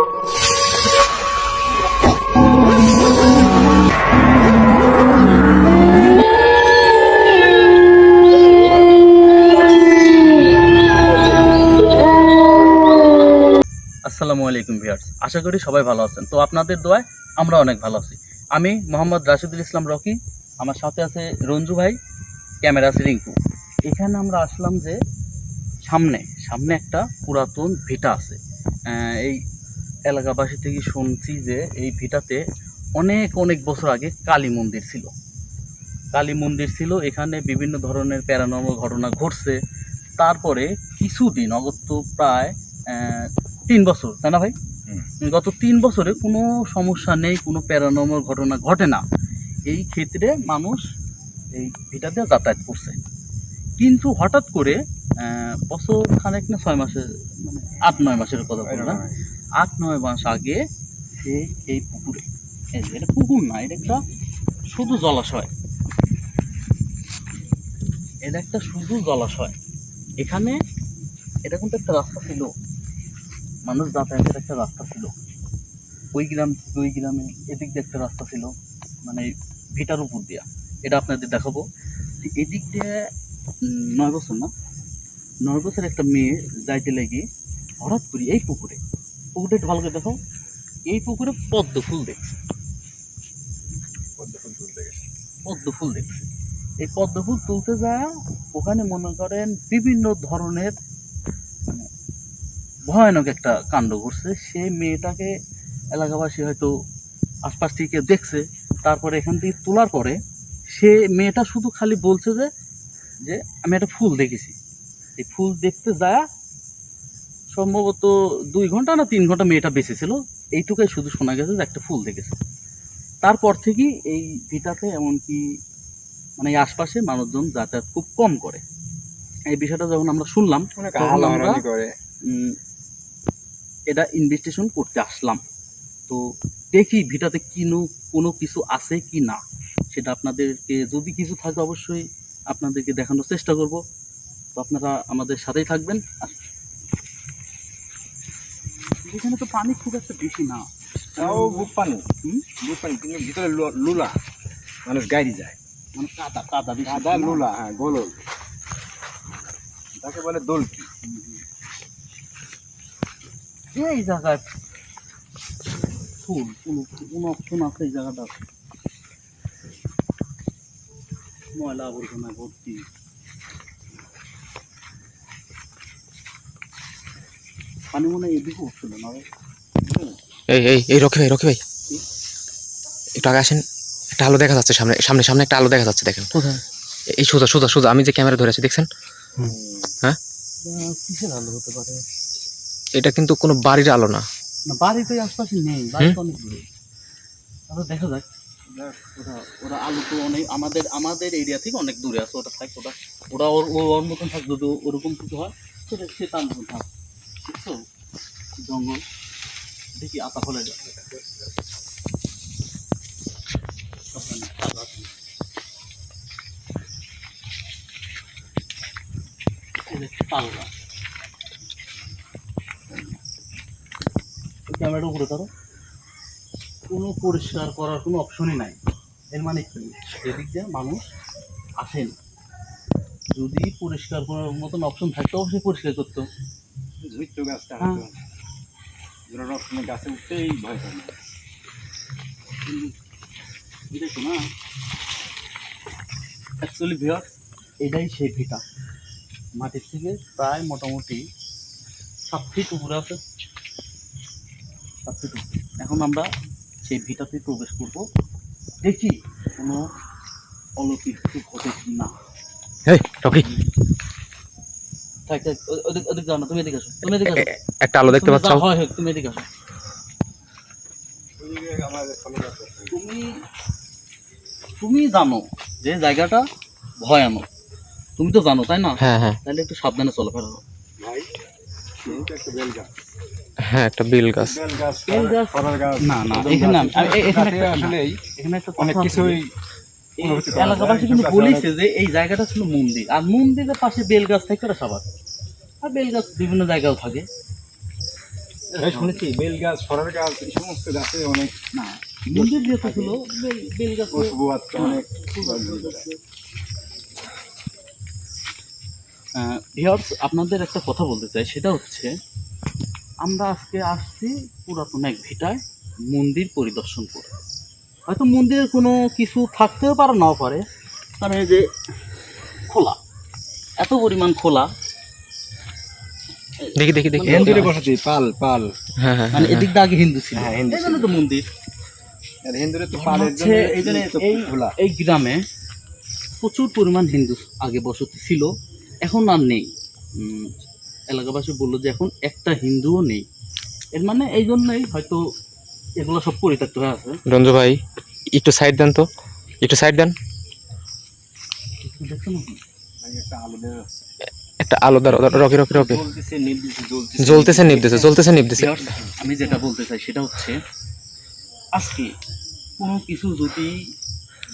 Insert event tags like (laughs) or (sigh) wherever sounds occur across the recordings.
আসসালামু আলাইকুম ভিউয়ার্স। আশা করি সবাই ভালো আছেন। তো আপনাদের দোয়ায় আমরা অনেক ভালো আছি। আমি মোহাম্মদ রাশিদুল ইসলাম রকি, আমার সাথে আছে রঞ্জু ভাই, ক্যামেরা আছে রিঙ্কু। এখানে আমরা আসলাম যে সামনে সামনে একটা পুরাতন ভিটা আছে। এই এলাকাবাসী থেকে শুনছি যে এই ভিটাতে অনেক অনেক বছর আগে কালী মন্দির ছিল। কালী মন্দির ছিল এখানে বিভিন্ন ধরনের প্যারানর্মাল ঘটনা ঘটছে। তারপরে কিছুদিন অগত্য প্রায় তিন বছর তাই না ভাই? গত তিন বছরে কোনো সমস্যা নেই কোনো প্যারানর্মাল ঘটনা ঘটে না। এই ক্ষেত্রে মানুষ এই ভিটাতে যাতায়াত করছে। কিন্তু হঠাৎ করে বছর খানেক না ছয় মাসের মানে আট নয় মাসের কথা বললাম। আট, নয় মাস আগে সে এই পুকুরে এটা পুকুর না, এটা একটা শুধু জলাশয়। এটা একটা শুধু জলাশয়। এখানে এটা কিন্তু একটা রাস্তা ছিল। মানুষ যাতায়াতের একটা রাস্তা ছিল। ওই গ্রাম থেকে ওই গ্রামে এদিক দিয়ে একটা রাস্তা ছিল মানে ভিটার উপর দিয়া। এটা আপনাদের দেখাবো। এদিক দিয়ে নয় বছর না, নয় বছর একটা মেয়ে যাইতে লেগে হঠাৎ করে এই পুকুরে পুকুরটা একটু ভালো করে দেখো। এই পুকুরে পদ্ম ফুল দেখছে। পদ্ম ফুল দেখছে। এই পদ্ম ফুল তুলতে যায় ওখানে মনে করেন বিভিন্ন ধরনের মানে ভয়ানক একটা কাণ্ড ঘটছে। সে মেয়েটাকে এলাকাবাসী হয়তো আশপাশ থেকে কেউ দেখছে। তারপরে এখান থেকে তোলার পরে সে মেয়েটা শুধু খালি বলছে যে যে আমি একটা ফুল দেখেছি। এই ফুল দেখতে যায় সম্ভবত দুই ঘণ্টা না তিন ঘণ্টা মেয়েটা বেঁচে ছিল। এইটুকাই শুধু শোনা গেছে যে একটা ফুল দেখেছে। তারপর থেকেই এই ভিটাতে এমনকি মানে এই আশপাশে মানুষজন যাতায়াত খুব কম করে। এই বিষয়টা যখন আমরা শুনলাম তখন আমরা- উম, এটা ইনভেস্টিগেশন করতে আসলাম। তো দেখি ভিটাতে কিনো কোনো কিছু আছে কি না? সেটা আপনাদেরকে যদি কিছু থাকে অবশ্যই আপনাদেরকে দেখানোর চেষ্টা করব। তো আপনারা আমাদের সাথেই থাকবেন। এখানে তো পানি খুব একটা বেশি না। তাও বুক পানি। বুক পানি কিন্তু ভিতরে লুলা। মানুষ গাড়ি যায়। মানে কাদা কাদা কাদা লুলা হ্যাঁ গোলল তাকে বলে দোলকি। এই জায়গায়? ফুল ফুল কোন অপশন আছে এই জায়গাটা। ময়লা আবর্জনা ভর্তি। পানি মনে হয় এদিকে উঠছিল না? এই এই এই রকি ভাই রকি ভাই। একটু আগে আসেন একটা আলো দেখা যাচ্ছে সামনে সামনে সামনে একটা আলো দেখা যাচ্ছে দেখেন। এই সোজা সোজা সোজা আমি যে ক্যামেরা ধরে আছি দেখছেন? হ্যাঁ? কিসের আলো হতে পারে? এটা কিন্তু কোনো বাড়ির আলো না। না বাড়ি তো আশপাশে নেই বাড়ি তো অনেক দূরে। দেখা যাক। ওরা ওরা আলু তো অনেক আমাদের আমাদের এরিয়া থেকে অনেক দূরে আছে ওটা থাক ওটা ওরা ওর ও ওর মতন থাক যদি ওরকম কিছু হয় সেটা সে তার মতন থাক। বুঝছ জঙ্গল, দেখি আতা ক্যামেরাটা উপরে ধরো। কোনো পরিষ্কার করার কোনো অপশনই নাই। এর মানে কি? এদিক দিয়ে মানুষ আসেন। যদি পরিষ্কার করার মতন অপশন থাকতো, অবশ্যই পরিষ্কার করতো। ঝুইচ্ছ গাছটা হ্যাঁ। হয়তো গাছে উঠতেই ভয় করে না। দেখো না অ্যাকচুয়ালি ভিওর এটাই সেই ভিটা। মাটির থেকে প্রায় মোটামুটি সাত ফিট উপরে আছে। সাত ফিট এখন আমরা সেই ভিটাতে প্রবেশ করব। দেখি কোনো অলৌকিক ঘটে কি না এই রকি থাক থাক ও- ওদিক ওদিক যাও না তুমি এদিকে আসো তুমি এদিকে আসো। একটা আলো দেখতে পাচ্ছ? হয় হয় তুমি এদিকে আসো। জানো যে জায়গাটা ভয়ানক। তুমি তো জানো তাই না? হ্যাঁ হ্যাঁ। তাহলে একটু সাবধানে চলাফেরা করো ভাই একটা হ্যাঁ একটা বেল গাছ। বেল না, না, এখানে একটা- এখানে অনেক কিছুই এলাকাবাসী কিন্তু বলেছে যে এই জায়গাটা ছিল মন্দির। আর মন্দিরের পাশে বেল গাছ থাকে ওরা সবার। আর বেল গাছ বিভিন্ন জায়গাও থাকে। শুনেছি বেল গাছ সরার গাছ এই সমস্ত গাছে অনেক না মন্দির যেহেতু ছিল বেল- বেল গাছে খুশবু আছে অনেক ভিওর্স আপনাদের একটা কথা বলতে চাই সেটা হচ্ছে আমরা আজকে আসছি পুরাতন এক ভিটায় মন্দির পরিদর্শন করে। হয়তো মন্দিরের কোনো কিছু থাকতেও পারে নাও পারে। কারণ এই যে খোলা এত পরিমাণ খোলা। দেখি দেখি দেখি। মানে হিন্দুরে বসতি পাল পাল। হ্যাঁ হ্যাঁ মানে এদিক দিয়ে আগে হিন্দু ছিল। হ্যাঁ, হিন্দু জন্য তো মন্দির। আর হিন্দুরে তো মনে পালের হচ্ছে জন্য এই জন্য এই খোলা। এই গ্রামে প্রচুর পরিমাণ হিন্দু আগে বসতি ছিল এখন আর নেই। উম, এলাকাবাসী বলল যে এখন একটা হিন্দুও নেই। এর মানে এই জন্যই হয়তো এগুলো সব পরিত্যক্ত হয়ে আছে রঞ্জু ভাই একটু সাইড দেন তো। একটু সাইড দেন। একটা আলো একটা আলো দাঁড়ো রকি রকি রকি। জ্বলতেছে নিবতেছে জ্বলতেছে নিবতেছে আমি যেটা বলতে চাই সেটা হচ্ছে আজকে কোনো কিছু যদি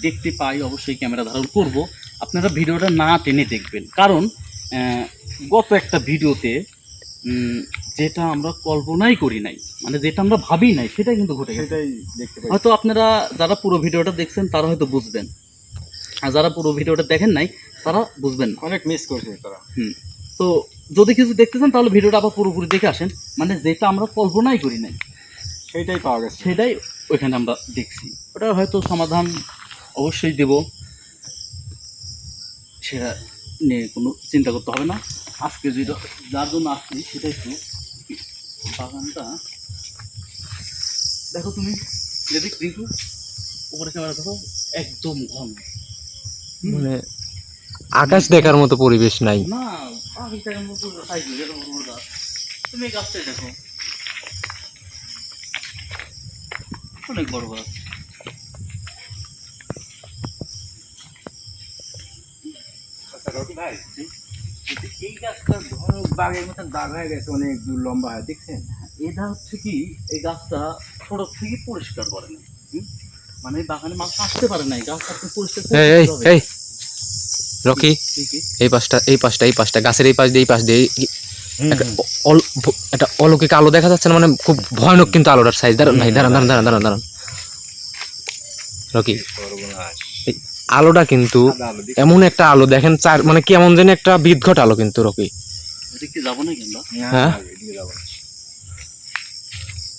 দেখতে পাই অবশ্যই ক্যামেরা ধারণ করব। আপনারা ভিডিওটা না টেনে দেখবেন। কারণ গত একটা ভিডিওতে যেটা আমরা কল্পনাই করি নাই মানে যেটা আমরা ভাবি নাই সেটাই কিন্তু ঘটে গেছে। সেটাই দেখতে পাই। হয়তো আপনারা যারা পুরো ভিডিওটা দেখছেন তারা হয়তো বুঝবেন। আর যারা পুরো ভিডিওটা দেখেন নাই তারা বুঝবেন না। অনেক মিস করছে তারা। হুম। তো যদি কিছু দেখতে চান তাহলে ভিডিওটা আবার পুরোপুরি দেখে আসেন। মানে যেটা আমরা কল্পনাই করি নাই সেটাই পাওয়া গেছে। সেটাই ওইখানে আমরা দেখছি। ওটার হয়তো সমাধান অবশ্যই দেব। সেটা নিয়ে কোনো চিন্তা করতে হবে না। আজকে যেটা যার জন্য আসছি সেটা একটু বাগানটা। দেখো তুমি যদি রিঙ্কু উপরে ক্যামেরা দেখো একদম ঘন। মানে আকাশ দেখার মতো পরিবেশ নাই। না তুমি এই গাছটাই দেখো। অনেক বড় গাছ। আচ্ছা ভাই এই গাছটা ধরো বাগের মতো দাগ হয়ে গেছে অনেক দূর লম্বা হয় দেখছেন? এটা হচ্ছে কি এই গাছটা ছোট থেকে পরিষ্কার করে না মানে বাগানে মানুষ আসতে পারে না এই গাছটা আপনি পরিষ্কার এই রকি? এই পাশটা এই পাশটা এই পাশটা গাছের এই পাশ দিয়ে এই পাশ দিয়ে একটা অল- একটা অলৌকিক আলো দেখা যাচ্ছে না মানে খুব ভয়ানক কিন্তু আলোটার সাইজ দাঁড়ান ভাই দাঁড়ান দাঁড়ান দাঁড়ান দাঁড়ান দাঁড়ান। রকি আলোটা কিন্তু আলো এমন একটা আলো দেখেন চার মানে কেমন যেন একটা বিদঘট আলো কিন্তু রকি। হ্যাঁ?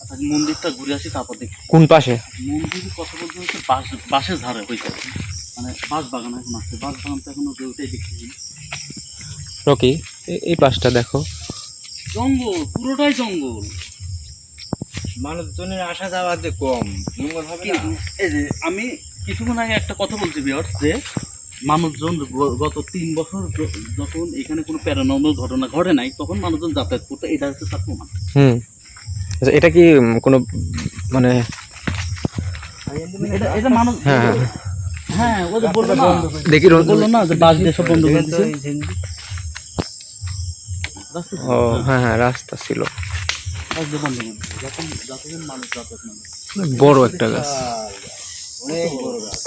আচ্ছা মন্দিরটা ঘুরে আসি তারপর দেখি। কোন পাশে? মন্দিরের কথা বলতে হচ্ছে হয়েছে মানে বাগান এখন আছে। বাঁশ বাগান তো এখনও কেউ উঠেই দেখছি রকি এই পাশটা দেখো। জঙ্গল পুরোটাই জঙ্গল। মানুষজনের আসা যাওয়া যে কম জঙ্গল হবে না? এই যে আমি কিছুক্ষণ আগে একটা কথা বলছি বিয়ার্স যে মানুষজন গত তিন বছর যখন এখানে কোনো প্যারানর্মাল ঘটনা ঘটে নাই তখন মানুষজন যাতায়াত করতো এটা হচ্ছে তার প্রমাণ। হুম। আচ্ছা, এটা কি কোনো মানে এটা এটা মানুষ হ্যাঁ, হ্যাঁ। হ্যাঁ ও যে বলল না দেখি বলল না যে বাস দিয়ে সব বন্ধ করে দিচ্ছে রাস্তা ছিল। ও হ্যাঁ হ্যাঁ রাস্তা ছিল। বন্ধ করে যখন যতজন মানুষ যাতায়াত বড় একটা গাছ অনেক বড় গাছ।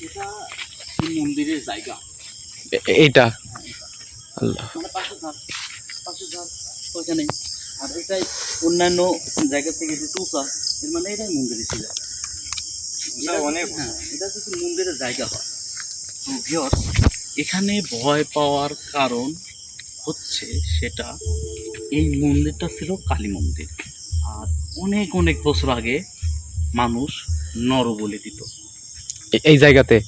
এটা মন্দিরের জায়গা এ- এইটা আল্লাহ মানে ওইখানে। আর এটাই অন্যান্য জায়গা থেকে যে তুষা এর মানে এটাই মন্দিরের ছিল। অনেক। হ্যাঁ এটা যদি মন্দিরের জায়গা। হয় তো ভিওর এখানে ভয় পাওয়ার কারণ হচ্ছে সেটা এই মন্দিরটা ছিল কালী মন্দির। আর অনেক অনেক বছর আগে মানুষ নর বলে দিত। এই জায়গাতে?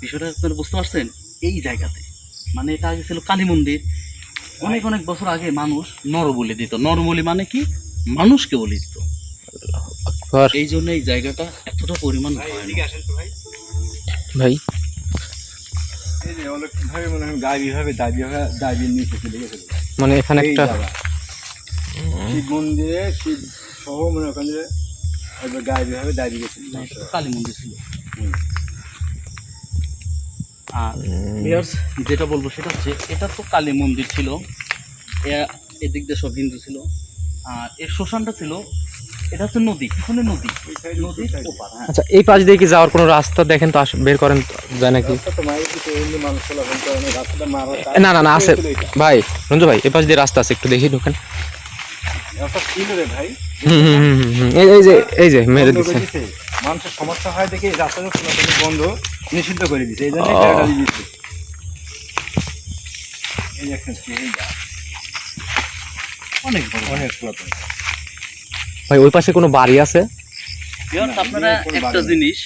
বিষয়টা আপনারা বুঝতে পারছেন? এই জায়গাতে। মানে এটা আগে ছিল কালী মন্দির। অনেক অনেক বছর আগে মানুষ নর বলে দিত। নর বলি মানে কি? মানুষকে বলে দিত। এই জন্য এই জায়গাটা এতটা পরিমাণ ভাই মনে হয় মানে এখানে একটা শিব মন্দিরে শিব সহ মনে ওখানে একবার কালী মন্দির ছিল। আর যেটা বলব সেটা হচ্ছে এটা তো কালী মন্দির ছিল। এদিক দিয়ে সব হিন্দু ছিল। আর এর শ্মশানটা ছিল এটা হচ্ছে নদী পিছনে নদী। নদীর ওপার হ্যাঁ। আচ্ছা এই পাশ দিয়ে কি যাওয়ার কোনো রাস্তা দেখেন তো বের করেন যায় নাকি? না, না না আছে। ভাই রঞ্জু ভাই এই পাশ দিয়ে রাস্তা আছে একটু দেখি ঢোকেন। এই যে এই যে মেরে দিচ্ছে মানুষের সমস্যা হয় দেখে রাস্তাটা বন্ধ নিষিদ্ধ করে এই জন্য দিচ্ছে। অনেক বড় অনেক পুরাতন। ভাই ওই পাশে কোনো বাড়ি আছে? আপনারা একটা জিনিস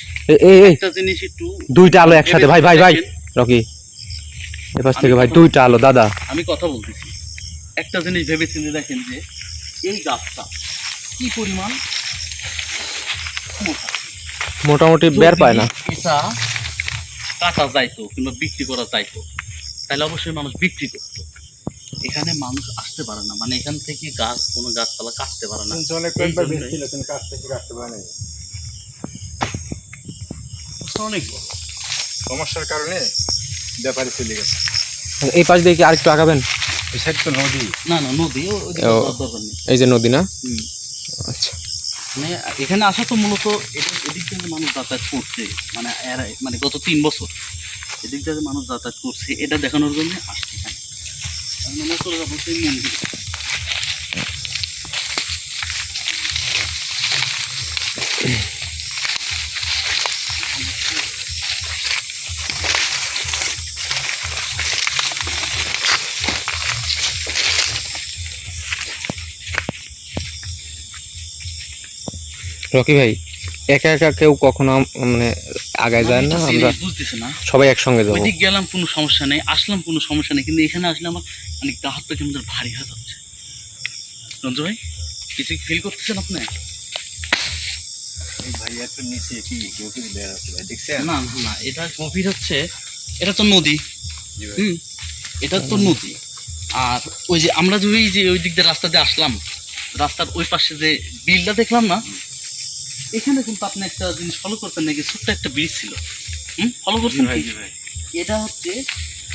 একটা একটু দুইটা আলো একসাথে। ভাই ভাই ভাই দেখেন, রকি। এ পাশ থেকে ভাই দুইটা আলো দাদা। আমি কথা বলতেছি। একটা জিনিস ভেবে চিন্তে দেখেন যে এই গাছটা কি পরিমাণ মোটামুটি বের পায় না। এটা কাটা যাইতো কিংবা বিক্রি করা যাইতো তাহলে অবশ্যই মানুষ বিক্রি করতো। এখানে মানুষ আসতে পারে না। মানে এখান থেকে গাছ কোনো গাছপালা কাটতে পারে না। অনেক বড়। সমস্যার কারণে ব্যাপারে চলে গেছে। এই পাশ দিয়ে কি আরেকটু আগাবেন? এই সাইড তো নদী। না না নদী এই যে নদী না? আচ্ছা। মানে এখানে আসা তো মূলত এদিক এদিক থেকে মানুষ যাতায়াত করছে মানে এর- মানে গত তিন বছর এদিক থেকে মানুষ যাতায়াত করছে এটা দেখানোর জন্য আসছে। এখানে তার চলে যাব সেই মন্দির রকি ভাই একা একা কেউ কখনো মানে আগায় যায় না? আমরা বুঝতেছি না। সবাই একসঙ্গে যাব। গেলাম কোনো সমস্যা নেই আসলাম কোনো সমস্যা নেই কিন্তু এখানে আসলে আমার মানে গা হাত পা কেমন ভারী হয়ে যাচ্ছে? রঞ্জু ভাই কিছু ফিল করতেছেন আপনি? ভাই নিচে কি দেখছেন? না না, এটা গভীর হচ্ছে এটা তো নদী। হুম এটা তো নদী। আর ওই যে আমরা যে ওই যে ওই দিক দিয়ে রাস্তা দিয়ে আসলাম রাস্তার ওই পাশে যে বিলটা দেখলাম না এখানে কিন্তু আপনি একটা জিনিস ফলো করতেন নাকি? ছোট্ট একটা ব্রিজ ছিল। হুম ফলো করতেন এটা হচ্ছে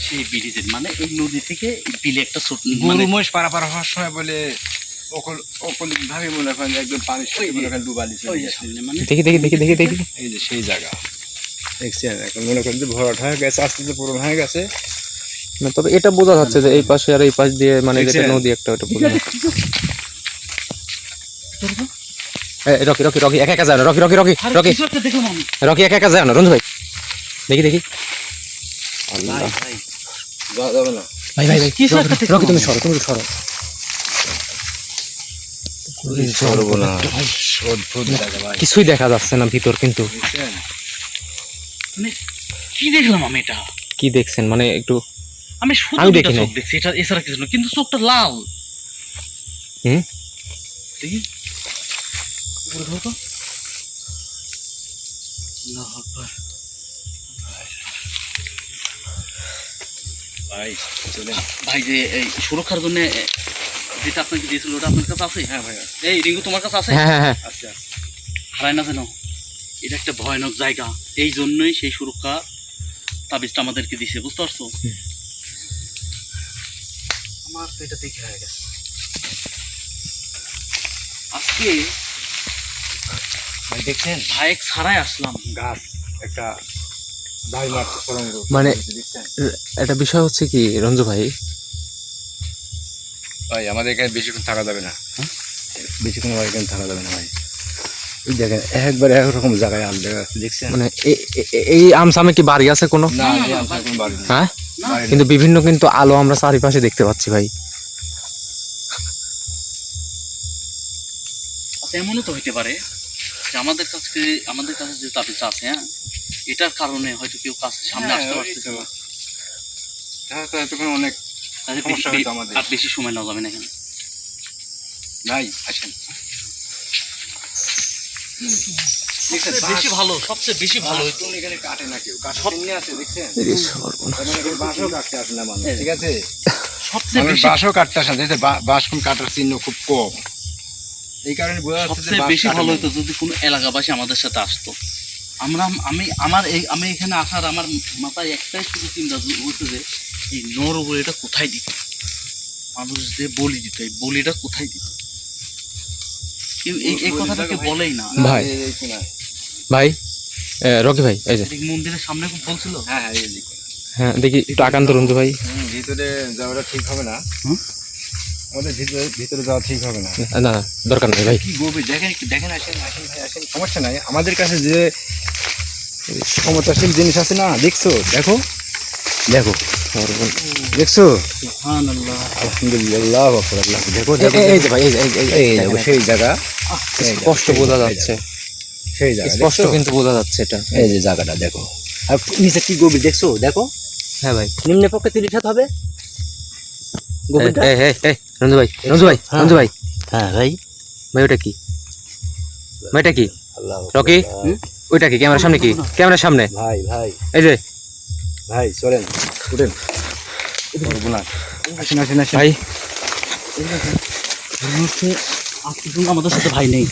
সেই ব্রিজের মানে এই নদী থেকে বিলে একটা ছোট গরু মানে মহিষ পারাপার হওয়ার সময় বলে ভাবে মনে করেন একদম পানির সাথে মনে করেন ডুবালি চলে ওই যে গেছে সামনে মানে দেখি দেখি দেখি দেখি দেখি। এই যে সেই জায়গা। দেখছেন এখন মনে করেন যে ভরাট হয়ে গেছে আস্তে আস্তে পূরণ হয়ে গেছে। না, তবে এটা বোঝা যাচ্ছে যে এই পাশে আর এই পাশ দিয়ে মানে যেটা নদী একটা ওটা বোঝা (laughs) রকি রকি রকি একা একা যায় না Rocky Rocky Rocky Rocky. Rocky একা একা যায় না রঞ্জু ভাই। দেখি দেখি। আল্লাহ। ভাই, ভাই। যাবে না। ভাই ভাই ভাই কিছু রকি, তুমি সরো তুমি সরো। কিছুই দেখা যাচ্ছে না ভিতর কিন্তু। মানে কি দেখলাম আমি এটা? কি দেখছেন? মানে একটু আমি শুধু আমি দেখি চোখ দেখছি এটা এছাড়া কিছু না কিন্তু চোখটা লাল। হুম? দেখি। উপরে ধরো তো। ভাই চলেন। ভাই যে এই সুরক্ষার জন্য যেটা আপনাকে দিয়েছিল ওটা আপনার কাছে আছে? হ্যাঁ ভাই এই রিঙ্গু তোমার কাছে আছে? হ্যাঁ হ্যাঁ হ্যাঁ। আচ্ছা হারায় না যেন? এটা একটা ভয়ানক জায়গা। এই জন্যই সেই সুরক্ষা তাবিজটা আমাদেরকে দিছে বুঝতে পারছ? আমার তো এটা দেখে হয়ে গেছে। আজকে ভাই দেখছেন? ভাইক ছাড়াই আসলাম। গাছ একটা মানে- একটা বিষয় হচ্ছে কি রঞ্জু ভাই? ভাই আমাদের এখানে বেশিক্ষণ থাকা যাবে না। হ্যাঁ? বেশিক্ষণ আমার এখানে থাকা যাবে না ভাই। দেখেন একবার একরকম জায়গায় যাচ্ছে দেখছেন? মানে এই আমসামে কি বাড়ি আছে কোনো। হ্যাঁ। কিন্তু বিভিন্ন কিন্তু আলো আমরা চারিপাশে দেখতে পাচ্ছি ভাই। আচ্ছা এমনও তো হইতে পারে আমাদের কাছে আমাদের কাছে যে তাবিজটা আছে হ্যাঁ? এটার কারণে হয়তো কেউ কাছে সামনে হ্যাঁ, আসতে পারতেছে না। হ্যাঁ অনেক সমস্যা বে- আমাদের। আর বেশি সময় নেওয়া যাবে না এখানে। ভাই আসেন। বেশি ভালো সবচেয়ে বেশি ভালো। বাঁশ এখানে কাটে না কেউ? আছে দেখছেন? মানে এখানে বাঁশও কাটতে আসে না মানুষ। ঠিক আছে? সবচেয়ে বেশি বাঁশও কাটতে আসে না। বাঁশ কোন কাটার চিহ্ন খুব কম। এই কারণে বোঝা যাচ্ছে বেশি ভালো হতো যদি কোনো এলাকাবাসী আমাদের সাথে আসতো। আমরা আমি আমার এই আমি এখানে আসার আমার মাথায় একটাই শুধু চিন্তা হতো যে এই নর বলিটা কোথায় দিত? মানুষ যে বলি দিত এই বলিটা কোথায় দিত? কেউ এই এই কথাটা বলেই না। ভাই। ভাই রকি ভাই এই যে। মন্দিরের সামনে খুব বলছিল? হ্যাঁ হ্যাঁ। হ্যাঁ দেখি একটু আকান্ত রঞ্জু ভাই। ভিতরে যাওয়াটা ঠিক হবে না। হুম? আমাদের ভিতরে ভিতরে যাওয়া ঠিক হবে না। না দরকার নেই ভাই। কি গভীর দেখেন একটু দেখেন আসেন আসেন ভাই আসেন সমস্যা নাই। আমাদের কাছে যে ক্ষমতাশীল জিনিস আছে না দেখছ? দেখো। দেখো। দেখছ? আলহামদুলিল্লাহ দেখো দেখো এই- যে ভাই এই দেখো সেই জায়গা। স্পষ্ট বোঝা যাচ্ছে। সেই জায়গা স্পষ্ট কিন্তু বোঝা যাচ্ছে এটা। এই যে জায়গাটা দেখো। আর নিচে কি গভীর দেখছ? দেখো। হ্যাঁ ভাই। নিম্ন পক্ষে তিরিশ হাত হবে। গভীরটা রঞ্জু ভাই রঞ্জু ভাই হ্যাঁ। রঞ্জু ভাই। হ্যাঁ ভাই। ভাই ওটা কি? ভাই এটা কি রকি? ওইটা কি ক্যামেরার সামনে কি? ক্যামেরার সামনে? ভাই ভাই। এই যে। ভাই চলেন উঠেন। আসেন আসেন আসেন। ভাই। হচ্ছে আমাদের সাথে ভাই নেই।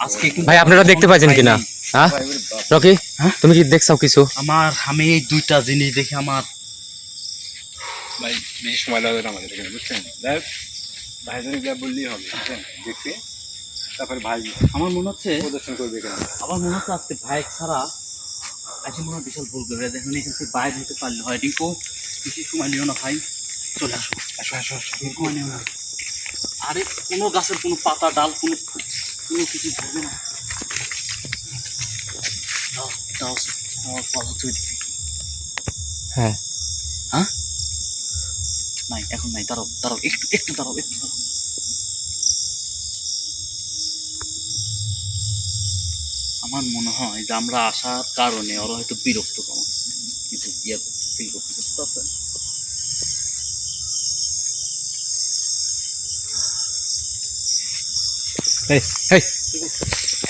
আজকে ভাই আপনারা দেখতে পাচ্ছেন কিনা? হ্যাঁ। রকি হ্যাঁ? তুমি কি দেখছাও কিছু? আমার আমি এই দুইটা জিনিস দেখে আমার ভাই বেশি সময় লাগবে না আমাদের এখানে বুঝছেন? দেখ ভাই যা বললেই হবে বুঝছেন? দেখতে তারপরে ভাই আমার মনে হচ্ছে প্রদর্শন করবে এখানে। আমার মনে হচ্ছে আজকে বাইক ছাড়া আজকে মনে হয় বিশাল ভুল করবে দেখুন এখান থেকে বাইরে হতে পারলে হয়। রিঙ্কো বেশি সময় নিও না ভাই। চলে আসো। আসো আসো আসো। সময় নিও না আরে কোনো গাছের কোনো পাতা ডাল কোনো কোনো কিছু ধরবে না। দাও দাও। আমার পাতা তৈরি হ্যাঁ। নাই এখন নাই দাঁড়াও দাঁড়াও একটু একটু দাঁড়াও একটু দাঁড়াও। আমার মনে হয় যে আমরা আসার কারণে ওরা হয়তো বিরক্ত কম কিছু ইয়ে করতে ফিল করতে বুঝতে পারছেন? এই এই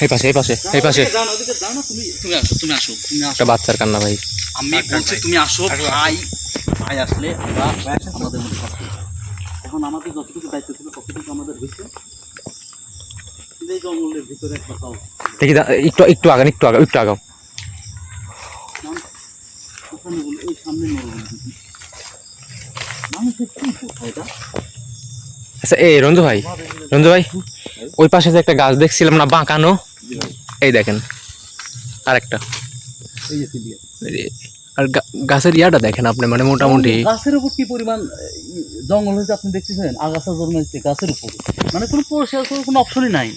এই পাশে এই পাশে এই পাশে। জানো ওদিকে জানো তুমি তুমি আসো তুমি আসো তুমি আসো। একটা বাচ্চার কান্না ভাই। আমি বলছি তুমি আসো আসো, ভাই ভাই আসলে আমরা আমাদের মধ্যে কথা এখন আমাদের যতটুকু দায়িত্ব ছিল ততটুকু আমাদের হয়েছে। এই জঙ্গলের ভিতরে একটা দেখি একটু একটু আগান একটু আগাও একটু আগাও। ওখানে বলে এই সামনে নরবলি মানুষের কি এটা? আচ্ছা এই রঞ্জু ভাই রঞ্জু ভাই ওই পাশে যে একটা গাছ দেখছিলাম না বাঁকানো? এই দেখেন আরেকটা। এই যে সিলিয়া এই- আর গা- গাছের ইয়াটা দেখেন আপনি মানে মোটামুটি। গাছের উপর কি পরিমাণ জঙ্গল হয়েছে আপনি দেখতেছেন? আগাছা জন্মেছে গাছের উপর। মানে কোনো পরিষ্কার কোনো অপশনই নাই।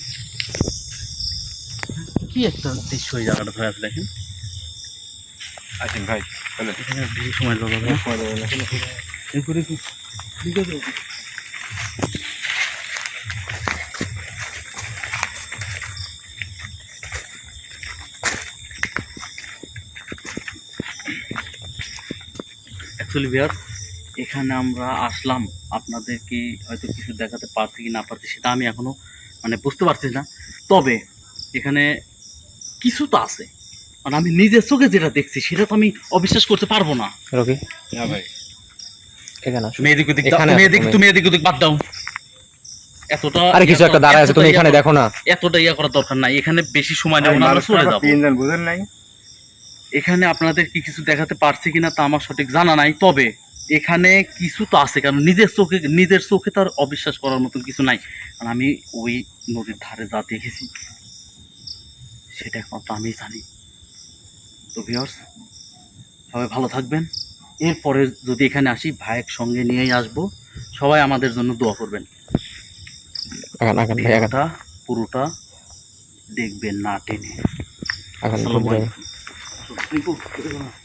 কি একটা দৃশ্য এই জায়গাটা ধরে আছে দেখেন? আসেন ভাই বেশি সময় লাগবে সময়। এই করে কি? অ্যাকচুয়ালি বিয়ার এখানে আমরা আসলাম। আপনাদেরকে হয়তো কিছু দেখাতে পারছি কি না পারছি সেটা আমি এখনও মানে বুঝতে পারছি না। তবে এখানে কিছু তো আছে। মানে আমি নিজের চোখে যেটা দেখছি সেটা তো আমি অবিশ্বাস করতে পারব না। ভাই। তুমি। এদিক ওদিক বাদ দাও। এতটা আরে কিছু একটা দাঁড়ায় আছে তুমি এখানে ইয়া দেখো না। করা- এতটা ইয়া করার দরকার নাই। এখানে বেশি সময় নেব না চলে যাব। বুঝেন নাই। এখানে আপনাদের কি কিছু দেখাতে পারছি কিনা তা আমার সঠিক জানা নাই তবে এখানে কিছু তো আছে কারণ নিজের চোখে নিজের চোখে তার অবিশ্বাস করার মতন কিছু নাই। কারণ আমি ওই নদীর ধারে যা দেখেছি সেটা একমাত্র আমি জানি। তো ভিওর্স সবাই ভালো থাকবেন। এরপরে যদি এখানে আসি ভাইয়ের সঙ্গে নিয়েই আসব। সবাই আমাদের জন্য দোয়া করবেন। পুরোটা দেখবেন না টেনে। আসসালামু রঞ্জু ভাই। আলাইকুম রিঙ্কু, এদিকে না।